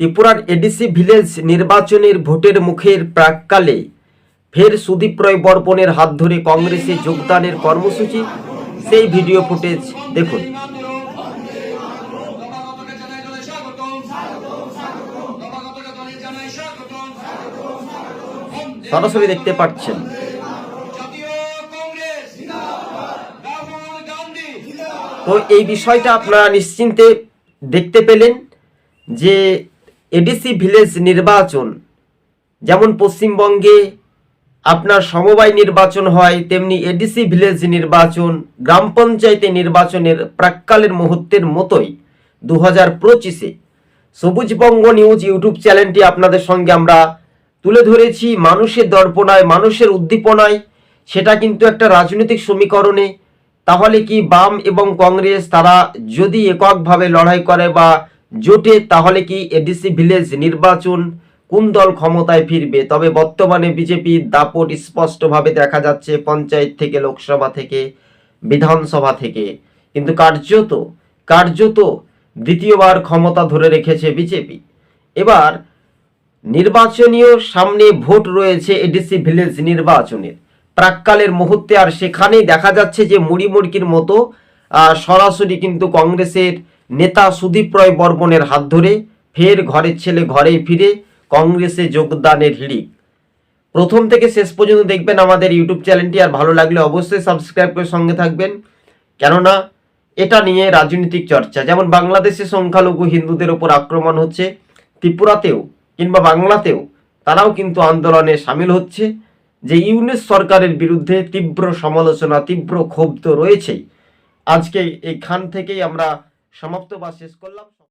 ত্রিপুরার ADC village নির্বাচনের ভোটের মুখের প্রাককালে ফের সুদীপ রয় বর্পণের হাত ধরে কংগ্রেসে যোগদানের কর্মসূচি। সেই ভিডিও ফুটেজ দেখুন। সরাসরি দেখতে পাচ্ছেন। তো এই বিষয়টা আপনারা নিশ্চিন্তে দেখতে পেলেন যে এডিসি ভিলেজ নির্বাচন, যেমন পশ্চিমবঙ্গে আপনার সমবায় নির্বাচন হয়, তেমনি এডিসি ভিলেজ নির্বাচন গ্রাম পঞ্চায়েতে নির্বাচনের প্রাককালের মুহূর্তের মতোই দু হাজার পঁচিশে। সবুজবঙ্গ নিউজ ইউটিউব চ্যানেলটি আপনাদের সঙ্গে আমরা তুলে ধরেছি মানুষের দর্পণায়, মানুষের উদ্দীপনায়। সেটা কিন্তু একটা রাজনৈতিক সমীকরণে। তাহলে কি বাম এবং কংগ্রেস তারা যদি এককভাবে লড়াই করে বা জোটে তাহলে কি এডিসি ভিলেজ নির্বাচন কোন দল ক্ষমতায় ফিরবে? তবে বর্তমানে বিজেপির দাপট স্পষ্টভাবে দেখা যাচ্ছে পঞ্চায়েত থেকে, লোকসভা থেকে, বিধানসভা থেকে। কিন্তু কার্যত কার্যত দ্বিতীয়বার ক্ষমতা ধরে রেখেছে বিজেপি। এবার নির্বাচনীয় সামনে ভোট রয়েছে এডিসি ভিলেজ নির্বাচনের। প্রাককালের মুহূর্তে আর সেখানেই দেখা যাচ্ছে যে মুড়ি মুড়কির মতো সরাসরি কিন্তু কংগ্রেসের নেতা সুদীপ রায় বর্মনের হাত ধরে ফের ঘরের ছেলে ঘরেই ফিরে কংগ্রেসে যোগদানের হিড়িক। প্রথম থেকে শেষ পর্যন্ত দেখবেন আমাদের ইউটিউব চ্যানেলটি, আর ভালো লাগলে অবশ্যই সাবস্ক্রাইব করে সঙ্গে থাকবেন। কেননা এটা নিয়ে রাজনৈতিক চর্চা। যেমন বাংলাদেশে সংখ্যালঘু হিন্দুদের ওপর আক্রমণ হচ্ছে ত্রিপুরাতেও কিংবা বাংলাতেও, তারাও কিন্তু আন্দোলনে সামিল হচ্ছে। যে ইউনেস সরকারের বিরুদ্ধে তীব্র সমালোচনা, তীব্র ক্ষোভ তো রয়েছেই। আজকে এইখান থেকেই আমরা সমাপ্ত বা শেষ করলাম।